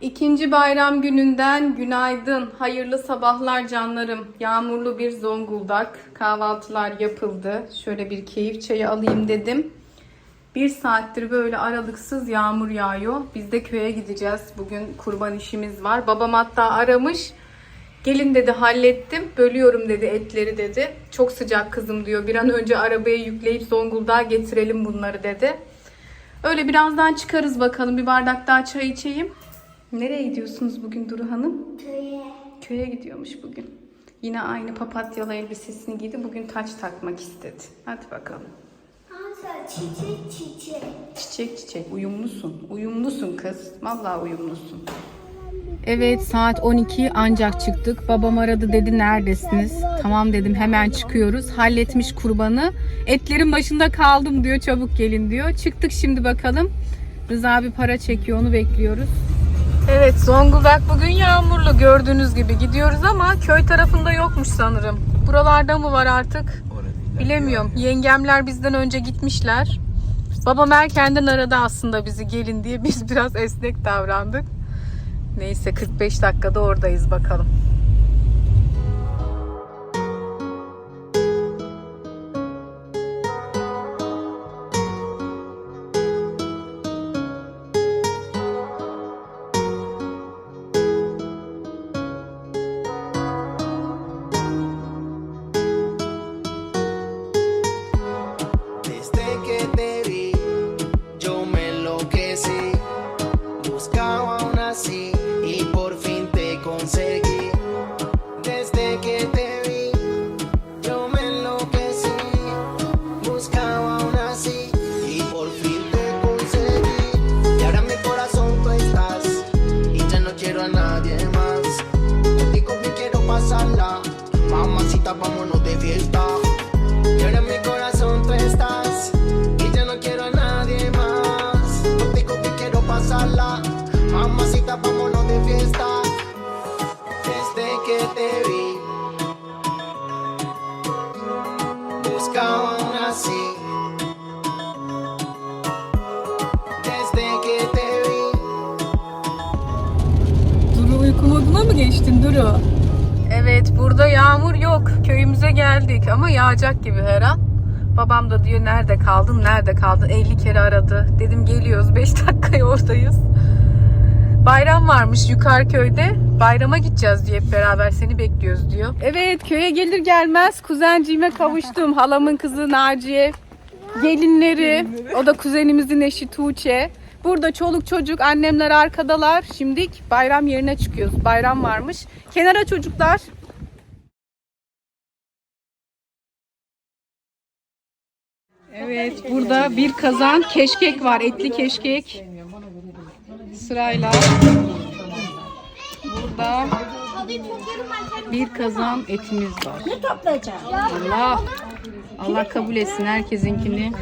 İkinci bayram gününden günaydın. Hayırlı sabahlar canlarım. Yağmurlu bir Zonguldak. Kahvaltılar yapıldı. Şöyle bir keyif çayı alayım dedim. Bir saattir böyle aralıksız yağmur yağıyor. Biz de köye gideceğiz. Bugün kurban işimiz var. Babam hatta aramış. Gelin dedi hallettim. Bölüyorum dedi etleri dedi. Çok sıcak kızım diyor. Bir an önce arabaya yükleyip Zonguldak'a getirelim bunları dedi. Öyle birazdan çıkarız bakalım. Bir bardak daha çay içeyim. Nereye gidiyorsunuz bugün Duru Hanım? Köye. Köye gidiyormuş bugün. Yine aynı papatyalı elbisesini giydi. Bugün taç takmak istedi. Hadi bakalım. Hansa çiçek çiçek. Çiçek çiçek uyumlusun. Uyumlusun kız. Vallahi uyumlusun. Evet saat 12 ancak çıktık. Babam aradı dedi neredesiniz? Tamam dedim hemen çıkıyoruz. Halletmiş kurbanı. Etlerin başında kaldım diyor çabuk gelin diyor. Çıktık şimdi bakalım. Rıza bir para çekiyor onu bekliyoruz. Evet Zonguldak bugün yağmurlu gördüğünüz gibi gidiyoruz ama köy tarafında yokmuş sanırım. Buralarda mı var artık? Bilemiyorum. Yengemler bizden önce gitmişler. Babam erkenden aradı aslında bizi gelin diye. Biz biraz esnek davrandık. Neyse 45 dakikada oradayız bakalım. Evet burada yağmur yok. Köyümüze geldik ama yağacak gibi her an. Babam da diyor nerede kaldın nerede kaldın 50 kere aradı. Dedim geliyoruz 5 dakikaya oradayız. Bayram varmış yukarı köyde. Bayrama gideceğiz diye hep beraber seni bekliyoruz diyor. Evet köye gelir gelmez kuzenciğime kavuştum. Halamın kızı Naciye. Gelinleri. O da kuzenimizin eşi Tuğçe. Burada çoluk çocuk annemler arkadalar. Şimdik bayram yerine çıkıyoruz. Bayram varmış. Kenara çocuklar. Evet burada bir kazan keşkek var. Etli keşkek. Sırayla. Burada bir kazan etimiz var. Ne toplayacağım? Allah Allah kabul etsin herkesinkini.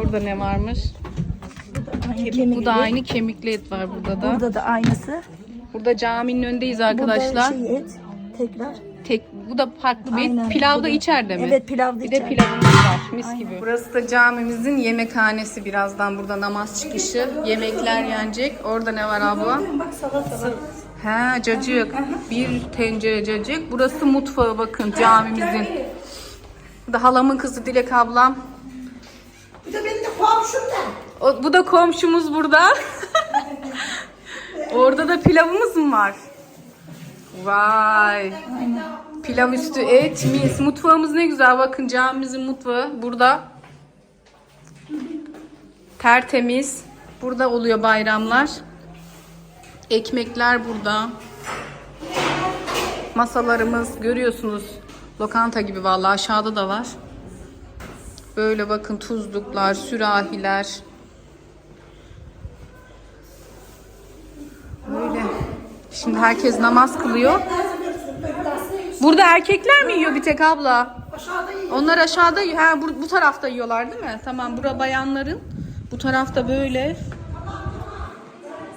Orada ne varmış? Bu da aynı kemikli et var burada da. Burada da aynısı. Burada caminin önündeyiz arkadaşlar. Burada şey et tekrar. Tek bu da farklı bir. Aynen. Pilav da içeride mi? Evet, pilav da Bir de içeride. pilavımız var mis gibi. Burası da camimizin yemekhanesi birazdan burada namaz çıkışı. Yemekler yenecek. Orada ne var abla? Bak salata var. He cacık. Bir tencere cacık. Burası mutfağı bakın camimizin. Bu da halamın kızı Dilek ablam. Bir de benim de komşum da. O, bu da komşumuz burada. Orada da pilavımız mı var? Vay. Pilav üstü et, mis. Mutfağımız ne güzel. Bakın camimizin mutfağı burada. Tertemiz. Burada oluyor bayramlar. Ekmekler burada. Masalarımız görüyorsunuz. Lokanta gibi vallahi aşağıda da var. Böyle bakın tuzluklar, sürahiler. Böyle. Şimdi herkes namaz kılıyor. Burada erkekler mi yiyor bir tek abla? Onlar aşağıda. Ha, bu, bu tarafta yiyorlar değil mi? Tamam bura bayanların. Bu tarafta böyle.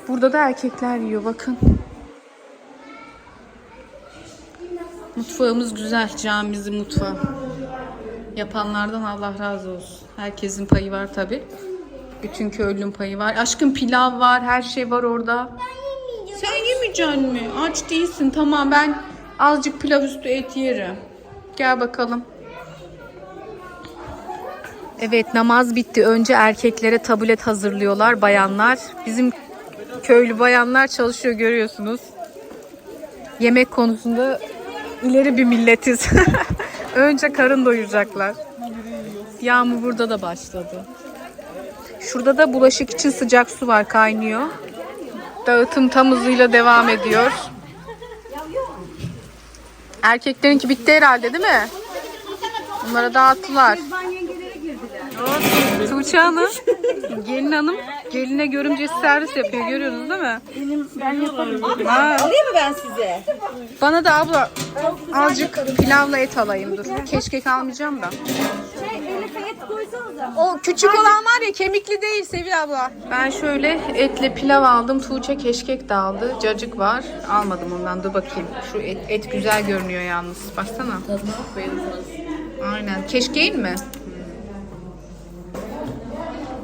Burada da erkekler yiyor bakın. Mutfağımız güzel. Camimizin mutfağı. Yapanlardan Allah razı olsun. Herkesin payı var tabi. Bütün köylünün payı var. Aşkım pilav var, her şey var orada. Sen yemeyeceksin mi? Aç değilsin. Tamam ben azıcık pilav üstü et yerim. Gel bakalım. Evet namaz bitti. Önce erkeklere tabulet hazırlıyorlar bayanlar. Bizim köylü bayanlar çalışıyor görüyorsunuz. Yemek konusunda ileri bir milletiz. Önce karın doyuracaklar. Yağmur burada da başladı. Şurada da bulaşık için sıcak su var kaynıyor. Dağıtım tam hızıyla devam ediyor. Erkeklerinki bitti herhalde değil mi? Bunlara dağıttılar. Tuğçe Hanım, gelin hanım, geline görümcesi servis yapıyor görüyorsunuz değil mi? Benim, ben yaparım. Ha. Alayım mı ben size? Bana da abla azıcık pilavla et alayım dur. Keşkek almayacağım da. O küçük olan var ya kemikli değil Sevi abla. Ben şöyle etle pilav aldım. Tuğçe keşkek de aldı. Cacık var. Almadım ondan dur bakayım. Şu et, et güzel görünüyor yalnız. Baksana. Aynen. Keşkeğin mi?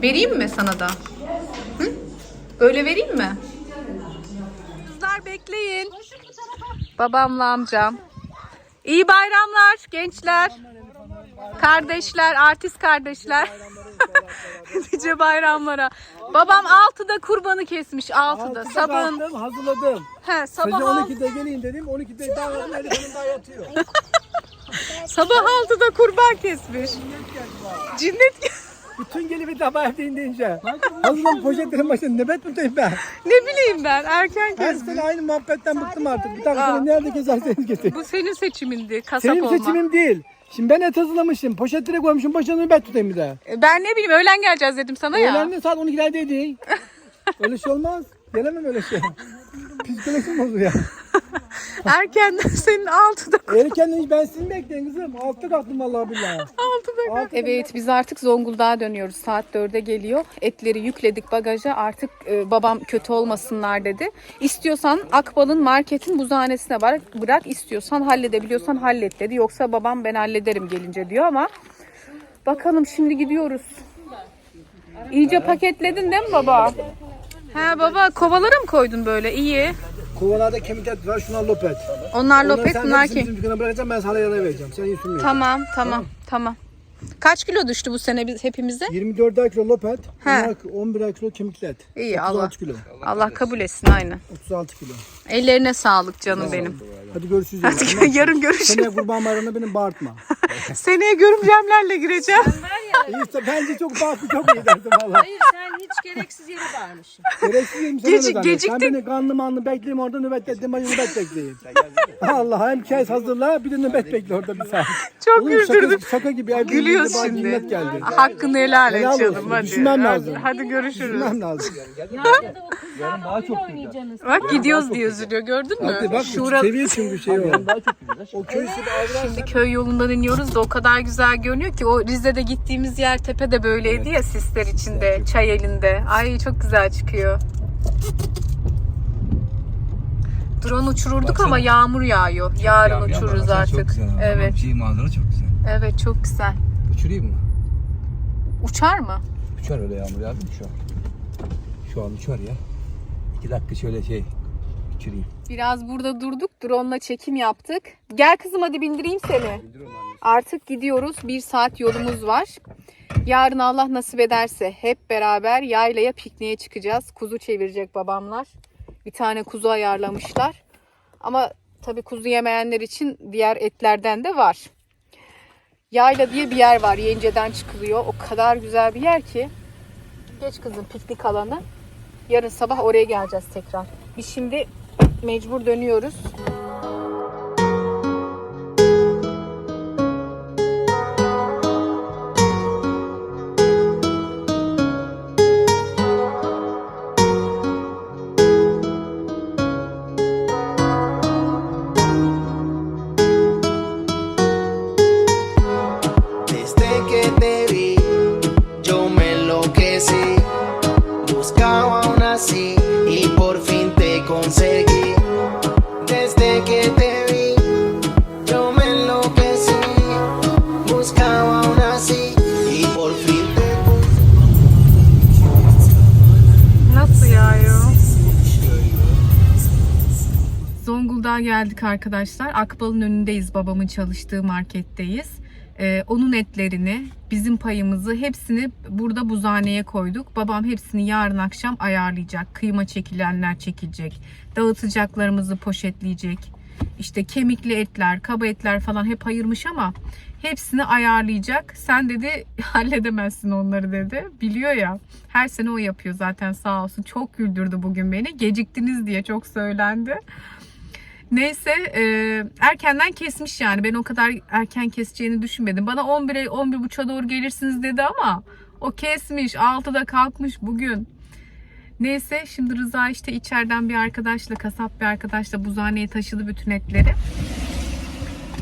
Vereyim mi sana da? Hı? Böyle vereyim mi? Kızlar bekleyin. Babamla amcam. İyi bayramlar gençler. Kardeşler, artist kardeşler. nice bayramlara. Babam 6'da kurbanı kesmiş 6'da. Sabahın Kalktım, hazırladım. he, sabah Gece al- 12'de geleyim dedim. 12'de daha var. Elif Hanım daha yatıyor. sabah 6'da kurban kesmiş. Cinnet Bütün gelip bir tabağa evde deyince. Hazırlan poşetlerin başında nöbet tutayım ben. ne bileyim ben erken Her kesmiş. sene aynı muhabbetten bıktım artık. Bir tane nerede keserseniz kesin. Bu senin seçimindi kasap Senin olma. seçimim değil. Şimdi ben et hazırlamışım. Poşetlere koymuşum. Başına nöbet tutayım bir de. E, Ben ne bileyim öğlen geleceğiz dedim sana ya. Öğlenli saat 12'lerdeydi. öyle şey olmaz. Gelemem öyle şey. Psikolojim bozuyor. Erkenden senin 6'da Erken hiç ben sizi bekleyin kızım. Altta kalktım vallahi billahi. Altıda Evet biz artık Zonguldak'a dönüyoruz. Saat 4'e geliyor. Etleri yükledik bagaja. Artık e, babam kötü olmasınlar dedi. İstiyorsan Akbal'ın marketin buzhanesine bırak, bırak. istiyorsan halledebiliyorsan hallet dedi. Yoksa babam ben hallederim gelince diyor ama bakalım şimdi gidiyoruz. İyice paketledin değil mi baba? He baba kovalara mı koydun böyle? İyi. Kovalarda kemik et var. Şuna lopet. Onlar lopet sen bunlar hepsini ki. bizim dükkana bırakacağım. Ben sana yana vereceğim. Sen yüzünü ver. Tamam tamam tamam. Kaç kilo düştü bu sene biz hepimize? 24 kilo lopet, He. 11 kilo kemikli et. İyi 36 Allah. kilo. Allah kabul etsin aynen. 36 kilo. Ellerine sağlık canım benim. Hadi görüşürüz. Hadi yarın görüşürüz. Seneye kurban bayramında beni bağırtma. Seneye görümcemlerle gireceğim. İyi, bence çok bağırtma çok iyi derdim valla. Hayır sen hiç gereksiz yere bağırmışsın. Gereksizim sen Geci- öyle zannet. Sen geciktin. beni kanlı manlı bekleyeyim orada nöbet bekleyin. Ben nöbet bekleyeyim. Allah hem çay hazırla bir de nöbet bekle orada bir saat. Çok Oğlum güldürdün. Şaka, şaka gibi. Gülüyoruz bana şimdi. geldi. Hakkını helal et Helal canım olsun. hadi. Düşünmem Hadi- lazım. Hadi görüşürüz. Bilmem lazım. Yarın daha oynayacaksınız. Bak gidiyoruz diye üzülüyor gördün mü? Hadi bak Şura, seviye çünkü şey o. O köy şimdi köy yolundan iniyoruz da o kadar güzel görünüyor ki o Rize'de gittiğimiz yer tepe de böyleydi ya sisler içinde, çay elinde. Ay çok güzel çıkıyor. Drone uçururduk ama yağmur yağıyor. Yarın uçururuz artık. Evet. Şey manzara çok güzel. Evet çok güzel. Uçurayım mı? Uçar mı? Uçar öyle yağmur yağdı mı şu an? Şu an uçar ya. İki dakika şöyle şey uçurayım. Biraz burada durduk. Drone'la çekim yaptık. Gel kızım hadi bindireyim seni. Artık gidiyoruz. Bir saat yolumuz var. Yarın Allah nasip ederse hep beraber yaylaya pikniğe çıkacağız. Kuzu çevirecek babamlar. Bir tane kuzu ayarlamışlar. Ama tabii kuzu yemeyenler için diğer etlerden de var. Yayla diye bir yer var. Yence'den çıkılıyor. O kadar güzel bir yer ki. Geç kızım piknik alanı. Yarın sabah oraya geleceğiz tekrar. Biz şimdi mecbur dönüyoruz. Geldik arkadaşlar. Akbal'ın önündeyiz. Babamın çalıştığı marketteyiz. Ee, onun etlerini, bizim payımızı hepsini burada buzhaneye koyduk. Babam hepsini yarın akşam ayarlayacak. Kıyma çekilenler çekilecek. Dağıtacaklarımızı poşetleyecek. İşte kemikli etler, kaba etler falan hep ayırmış ama hepsini ayarlayacak. Sen dedi halledemezsin onları dedi. Biliyor ya. Her sene o yapıyor zaten sağ olsun. Çok güldürdü bugün beni. Geciktiniz diye çok söylendi. Neyse e, erkenden kesmiş yani. Ben o kadar erken keseceğini düşünmedim. Bana 11'e 11.30'a doğru gelirsiniz dedi ama o kesmiş. 6'da kalkmış bugün. Neyse şimdi Rıza işte içeriden bir arkadaşla, kasap bir arkadaşla buzhaneye taşıdı bütün etleri.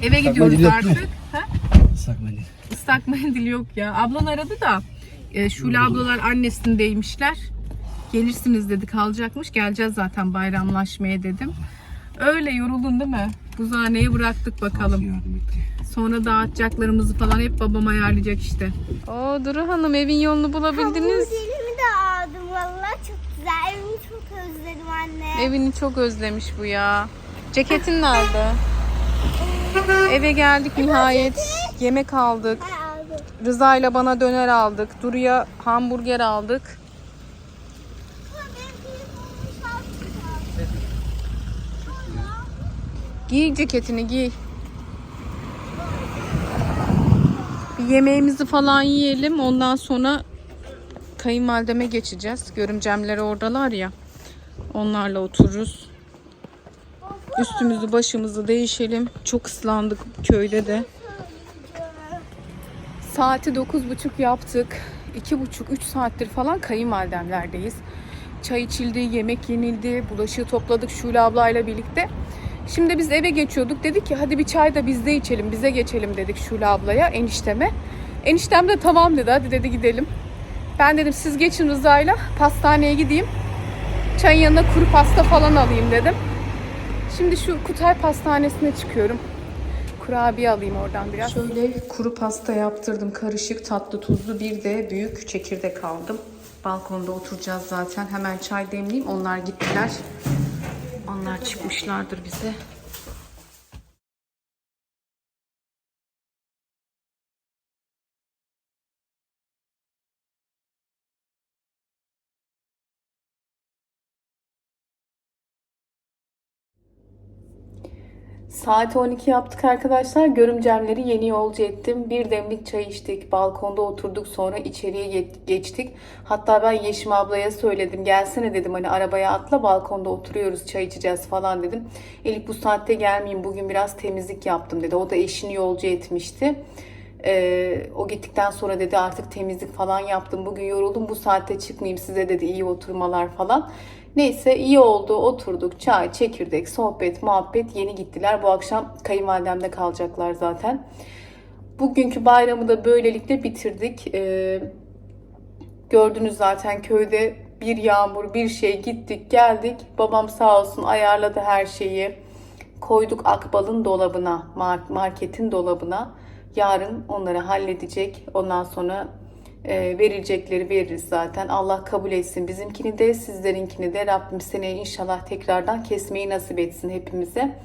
Eve gidiyoruz yok mu? artık. Ha? Islak mendil. Islak mendil yok ya. Ablan aradı da e, Şule ablalar annesindeymişler. Gelirsiniz dedi kalacakmış. Geleceğiz zaten bayramlaşmaya dedim. Öyle yoruldun değil mi? Buzhaneye bıraktık bakalım. Sonra dağıtacaklarımızı falan hep babam ayarlayacak işte. Oo Duru Hanım evin yolunu bulabildiniz. Hamburgerimi de aldım vallahi çok güzel. Evimi çok özledim anne. Evini çok özlemiş bu ya. Ceketin nerede? Eve geldik nihayet. Yemek aldık. Rıza ile bana döner aldık. Duru'ya hamburger aldık. Ama benim telefonumu çaldı. Giy ceketini giy. Bir yemeğimizi falan yiyelim. Ondan sonra kayınvalideme geçeceğiz. Görümcemler oradalar ya. Onlarla otururuz. Üstümüzü başımızı değişelim. Çok ıslandık köyde de. Saati 9.30 yaptık. 2.5-3 saattir falan kayınvalidemlerdeyiz. Çay içildi, yemek yenildi, bulaşığı topladık Şule ablayla birlikte. Şimdi biz eve geçiyorduk. Dedik ki hadi bir çay da bizde içelim, bize geçelim dedik Şule ablaya, enişteme. Eniştem de tamam dedi, hadi dedi gidelim. Ben dedim siz geçin Rıza'yla, pastaneye gideyim. Çayın yanına kuru pasta falan alayım dedim. Şimdi şu Kutay Pastanesi'ne çıkıyorum. Kurabiye alayım oradan biraz. Şöyle kuru pasta yaptırdım. Karışık, tatlı, tuzlu bir de büyük çekirdek aldım. Balkonda oturacağız zaten. Hemen çay demleyeyim. Onlar gittiler. Onlar çıkmışlardır bize. Saat 12 yaptık arkadaşlar. Görümcemleri yeni yolcu ettim. Bir demlik çay içtik. Balkonda oturduk. Sonra içeriye ge- geçtik. Hatta ben Yeşim ablaya söyledim. Gelsene dedim hani arabaya atla balkonda oturuyoruz çay içeceğiz falan dedim. Elif bu saatte gelmeyeyim. Bugün biraz temizlik yaptım dedi. O da eşini yolcu etmişti. Ee, o gittikten sonra dedi artık temizlik falan yaptım. Bugün yoruldum bu saatte çıkmayayım size dedi iyi oturmalar falan. Neyse iyi oldu oturduk çay çekirdek sohbet muhabbet yeni gittiler. Bu akşam kayınvalidemde kalacaklar zaten. Bugünkü bayramı da böylelikle bitirdik. Ee, gördünüz zaten köyde bir yağmur bir şey gittik geldik. Babam sağ olsun ayarladı her şeyi. Koyduk Akbal'ın dolabına, mar- marketin dolabına. Yarın onları halledecek. Ondan sonra e, verilecekleri veririz zaten. Allah kabul etsin bizimkini de sizlerinkini de. Rabbim seneye inşallah tekrardan kesmeyi nasip etsin hepimize.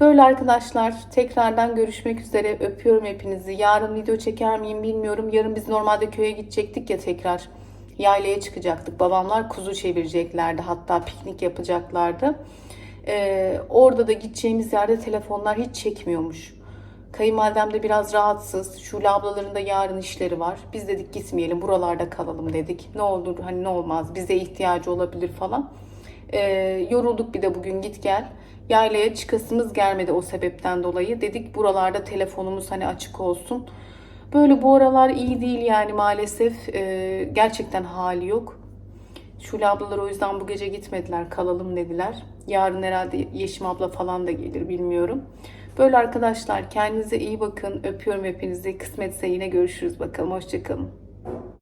Böyle arkadaşlar tekrardan görüşmek üzere. Öpüyorum hepinizi. Yarın video çeker miyim bilmiyorum. Yarın biz normalde köye gidecektik ya tekrar. Yaylaya çıkacaktık. Babamlar kuzu çevireceklerdi. Hatta piknik yapacaklardı. Ee, orada da gideceğimiz yerde telefonlar hiç çekmiyormuş. Kayınvalidem de biraz rahatsız. Şule ablaların da yarın işleri var. Biz dedik gitmeyelim buralarda kalalım dedik. Ne olur hani ne olmaz bize ihtiyacı olabilir falan. Ee, yorulduk bir de bugün git gel. Yaylaya çıkasımız gelmedi o sebepten dolayı. Dedik buralarda telefonumuz hani açık olsun. Böyle bu aralar iyi değil yani maalesef. Ee, gerçekten hali yok. Şule ablalar o yüzden bu gece gitmediler. Kalalım dediler. Yarın herhalde Yeşim abla falan da gelir bilmiyorum. Böyle arkadaşlar kendinize iyi bakın. Öpüyorum hepinizi. Kısmetse yine görüşürüz bakalım. Hoşçakalın.